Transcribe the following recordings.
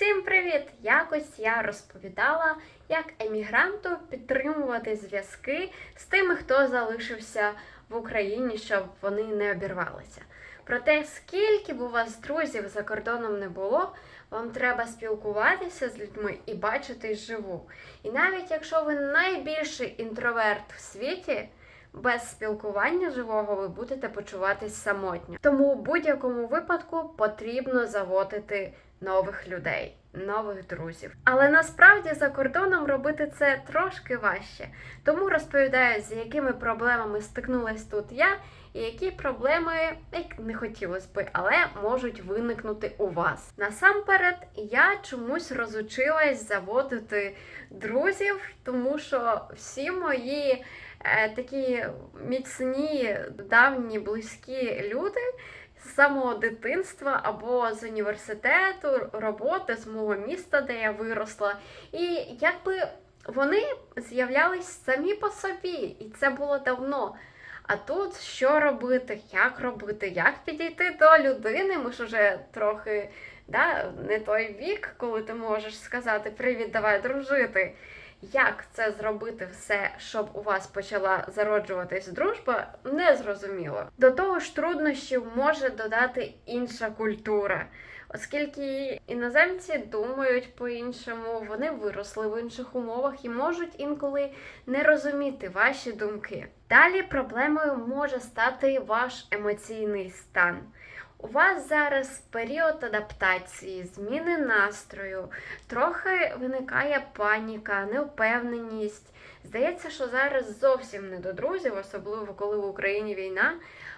Всім привіт! Якось я розповідала, як емігранту підтримувати зв'язки з тими, хто залишився в Україні, щоб вони не обірвалися. Проте, скільки б у вас друзів за кордоном не було, вам треба спілкуватися з людьми і бачитись живу. І навіть якщо ви найбільший інтроверт в світі, без спілкування живого ви будете почуватись самотньо. Тому в будь-якому випадку потрібно заводити нових людей, нових друзів. Але насправді за кордоном робити це трошки важче. Тому розповідаю, з якими проблемами стикнулась тут я, і які проблеми, як не хотілося би, але можуть виникнути у вас. Насамперед, я чомусь розучилась заводити друзів, тому що всі мої е, такі міцні, давні, близькі люди з самого дитинства або з університету, роботи з мого міста, де я виросла. І якби вони з'являлись самі по собі, і це було давно. А тут що робити, як робити, як підійти до людини? Ми ж уже трохи да, не той вік, коли ти можеш сказати Привіт, давай дружити. Як це зробити все, щоб у вас почала зароджуватись дружба, не зрозуміло. До того ж, труднощів може додати інша культура, оскільки іноземці думають по-іншому, вони виросли в інших умовах і можуть інколи не розуміти ваші думки. Далі проблемою може стати ваш емоційний стан. У вас зараз період адаптації, зміни настрою, трохи виникає паніка, невпевненість. Здається, що зараз зовсім не до друзів, особливо коли в Україні війна.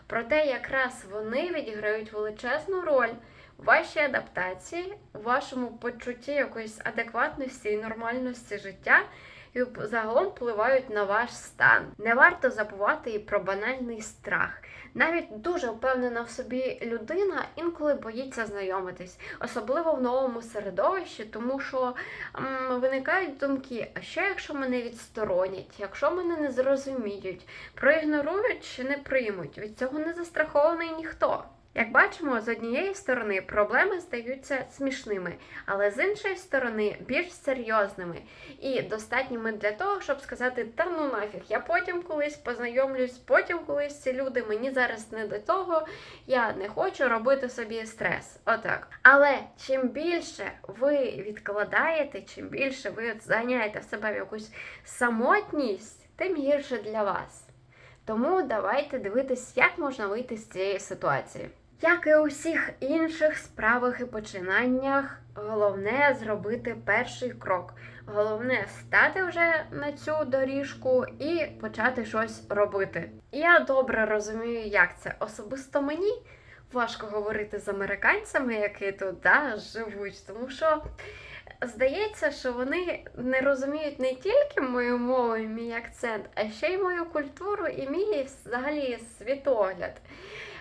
Проте якраз вони відіграють величезну роль в вашій адаптації, у вашому почутті якоїсь адекватності і нормальності життя. І загалом впливають на ваш стан. Не варто забувати і про банальний страх. Навіть дуже впевнена в собі людина інколи боїться знайомитись, особливо в новому середовищі, тому що м, виникають думки: а що якщо мене відсторонять, якщо мене не зрозуміють, проігнорують чи не приймуть? Від цього не застрахований ніхто. Як бачимо, з однієї сторони проблеми здаються смішними, але з іншої сторони більш серйозними і достатніми для того, щоб сказати, та ну нафіг, я потім колись познайомлюсь, потім колись ці люди, мені зараз не до того, я не хочу робити собі стрес. Отак. Але чим більше ви відкладаєте, чим більше ви от заганяєте в себе в якусь самотність, тим гірше для вас. Тому давайте дивитись, як можна вийти з цієї ситуації. Як і у всіх інших справах і починаннях, головне зробити перший крок. Головне стати вже на цю доріжку і почати щось робити. Я добре розумію, як це особисто мені важко говорити з американцями, які тут да, живуть, тому що здається, що вони не розуміють не тільки мою мову і мій акцент, а ще й мою культуру і мій взагалі світогляд.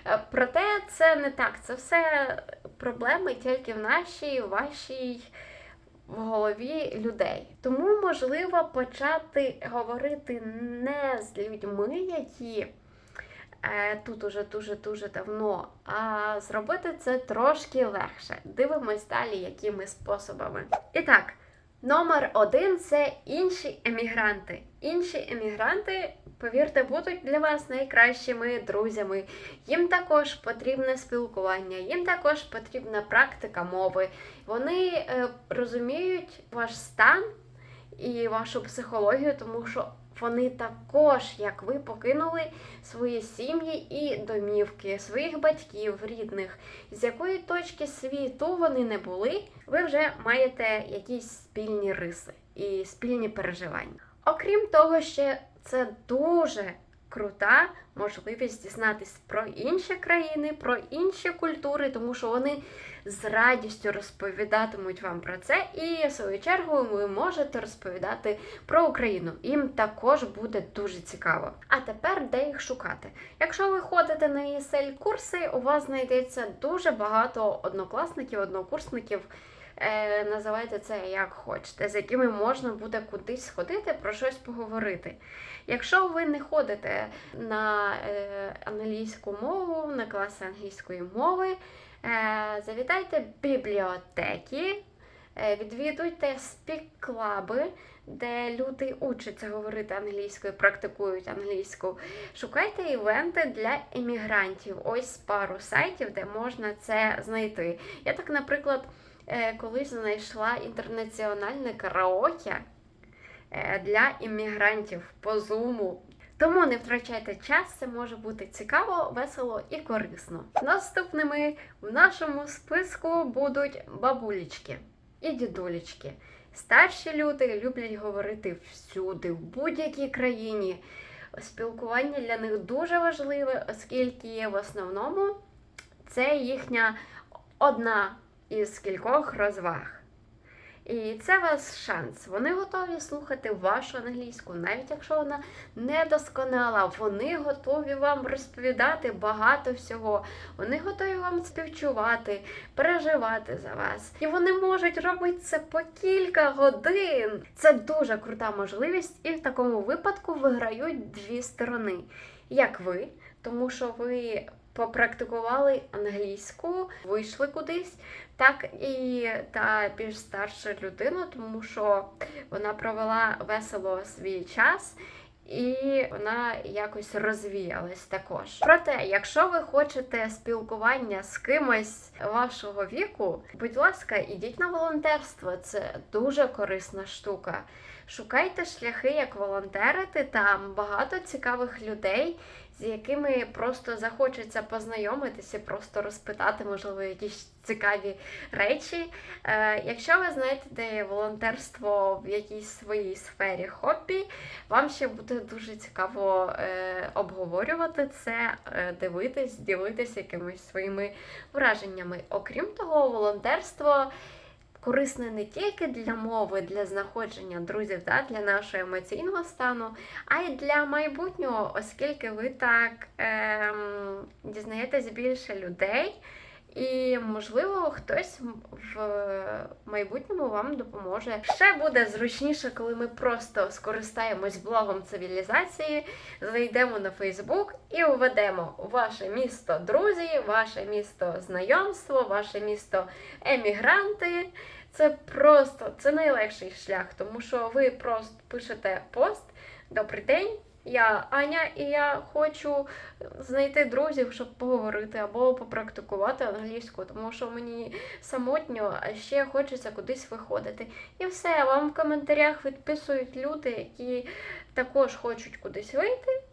Е, Проте це не так. Це все проблеми тільки в нашій, вашій в голові людей. Тому можливо почати говорити не з людьми, які е, тут уже дуже-дуже давно, а зробити це трошки легше. Дивимось далі, якими способами. І так. Номер один це інші емігранти. Інші емігранти, повірте, будуть для вас найкращими друзями. Їм також потрібне спілкування, їм також потрібна практика мови. Вони е, розуміють ваш стан і вашу психологію, тому що вони також, як ви, покинули свої сім'ї і домівки, своїх батьків, рідних, з якої точки світу вони не були, ви вже маєте якісь спільні риси і спільні переживання. Окрім того, ще це дуже крута можливість дізнатись про інші країни, про інші культури, тому що вони з радістю розповідатимуть вам про це, і в свою чергу ви можете розповідати про Україну. Їм також буде дуже цікаво. А тепер де їх шукати? Якщо ви ходите на ESL курси, у вас знайдеться дуже багато однокласників, однокурсників. Е, називайте це як хочете, з якими можна буде кудись сходити, про щось поговорити. Якщо ви не ходите на е, англійську мову, на класи англійської мови, е, завітайте бібліотеки, Е, Відвідуйте спік-клаби, де люди учаться говорити англійською, практикують англійську. Шукайте івенти для емігрантів. Ось пару сайтів, де можна це знайти. Я так, наприклад, колись знайшла інтернаціональне караоке е, для іммігрантів по зуму. Тому не втрачайте час, це може бути цікаво, весело і корисно. Наступними в нашому списку будуть бабулечки і дідулечки. Старші люди люблять говорити всюди, в будь-якій країні. Спілкування для них дуже важливе, оскільки в основному це їхня одна із кількох розваг. І це ваш шанс. Вони готові слухати вашу англійську, навіть якщо вона недосконала. Вони готові вам розповідати багато всього. Вони готові вам співчувати, переживати за вас. І вони можуть робити це по кілька годин. Це дуже крута можливість, і в такому випадку виграють дві сторони. Як ви, тому що ви попрактикували англійську, вийшли кудись, так і та більш старша людина, тому що вона провела весело свій час. І вона якось розвіялась також. Проте, якщо ви хочете спілкування з кимось вашого віку, будь ласка, ідіть на волонтерство. Це дуже корисна штука. Шукайте шляхи, як волонтерити. Там багато цікавих людей, з якими просто захочеться познайомитися, просто розпитати, можливо, якісь цікаві речі. Е, якщо ви знаєте, де є волонтерство в якійсь своїй сфері хобі, вам ще буде дуже цікаво е, обговорювати це, е, дивитись, ділитися якимись своїми враженнями. Окрім того, волонтерство. Корисне не тільки для мови, для знаходження друзів, да, для нашого емоційного стану, а й для майбутнього, оскільки ви так ем, дізнаєтесь більше людей, і, можливо, хтось в майбутньому вам допоможе. Ще буде зручніше, коли ми просто скористаємось блогом цивілізації, зайдемо на Фейсбук і введемо ваше місто друзі, ваше місто знайомство, ваше місто емігранти. Це просто це найлегший шлях, тому що ви просто пишете пост Добрий день. Я Аня, і я хочу знайти друзів, щоб поговорити або попрактикувати англійську, тому що мені самотньо, а ще хочеться кудись виходити. І все, вам в коментарях відписують люди, які також хочуть кудись вийти.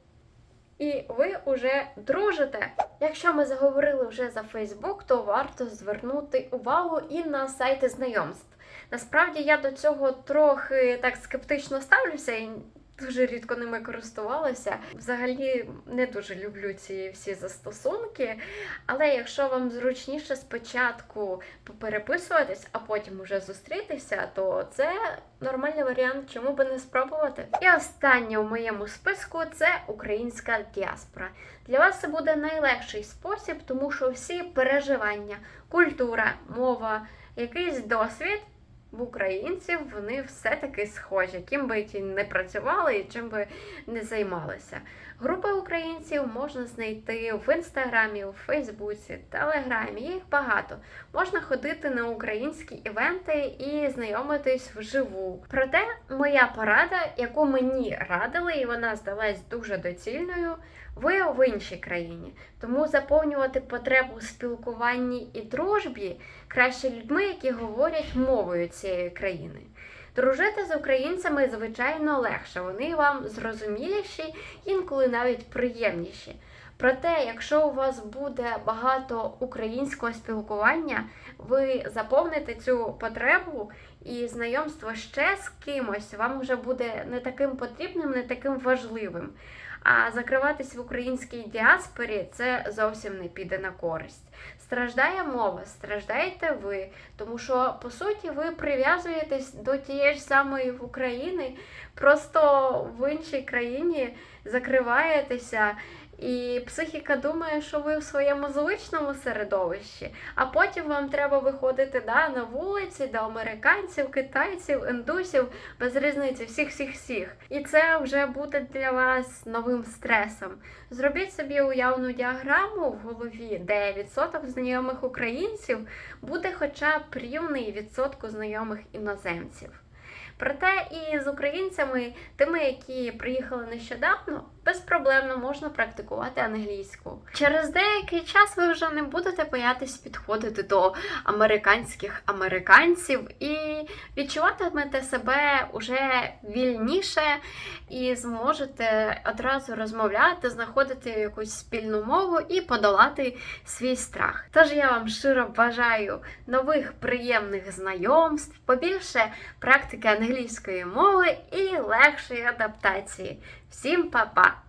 І ви вже дружите. Якщо ми заговорили вже за Фейсбук, то варто звернути увагу і на сайти знайомств. Насправді я до цього трохи так скептично ставлюся і дуже рідко ними користувалася. Взагалі не дуже люблю ці всі застосунки. Але якщо вам зручніше спочатку попереписуватись, а потім уже зустрітися, то це нормальний варіант, чому би не спробувати. І останнє в моєму списку це українська діаспора. Для вас це буде найлегший спосіб, тому що всі переживання, культура, мова, якийсь досвід в українців вони все-таки схожі, ким би ті не працювали і чим би не займалися. Групи українців можна знайти в інстаграмі, у Фейсбуці, Телеграмі. Їх багато. Можна ходити на українські івенти і знайомитись вживу. Проте моя порада, яку мені радили, і вона здалась дуже доцільною. Ви в іншій країні, тому заповнювати потребу у спілкуванні і дружбі краще людьми, які говорять мовою цієї країни. Дружити з українцями звичайно легше, вони вам зрозуміліші, інколи навіть приємніші. Проте, якщо у вас буде багато українського спілкування, ви заповните цю потребу і знайомство ще з кимось вам вже буде не таким потрібним, не таким важливим. А закриватись в українській діаспорі це зовсім не піде на користь. Страждає мова, страждаєте ви, тому що по суті ви прив'язуєтесь до тієї ж самої в Україні, просто в іншій країні закриваєтеся І психіка думає, що ви в своєму звичному середовищі, а потім вам треба виходити да, на вулиці до американців, китайців, індусів, без різниці, всіх, всіх, всіх. І це вже буде для вас новим стресом. Зробіть собі уявну діаграму в голові, де відсоток знайомих українців буде хоча б рівний відсотку знайомих іноземців. Проте і з українцями, тими, які приїхали нещодавно, безпроблемно можна практикувати англійську. Через деякий час ви вже не будете боятись підходити до американських американців і відчуватимете себе уже вільніше і зможете одразу розмовляти, знаходити якусь спільну мову і подолати свій страх. Тож я вам щиро бажаю нових приємних знайомств, побільше практики англійської мови і легшої адаптації. Всім па-па!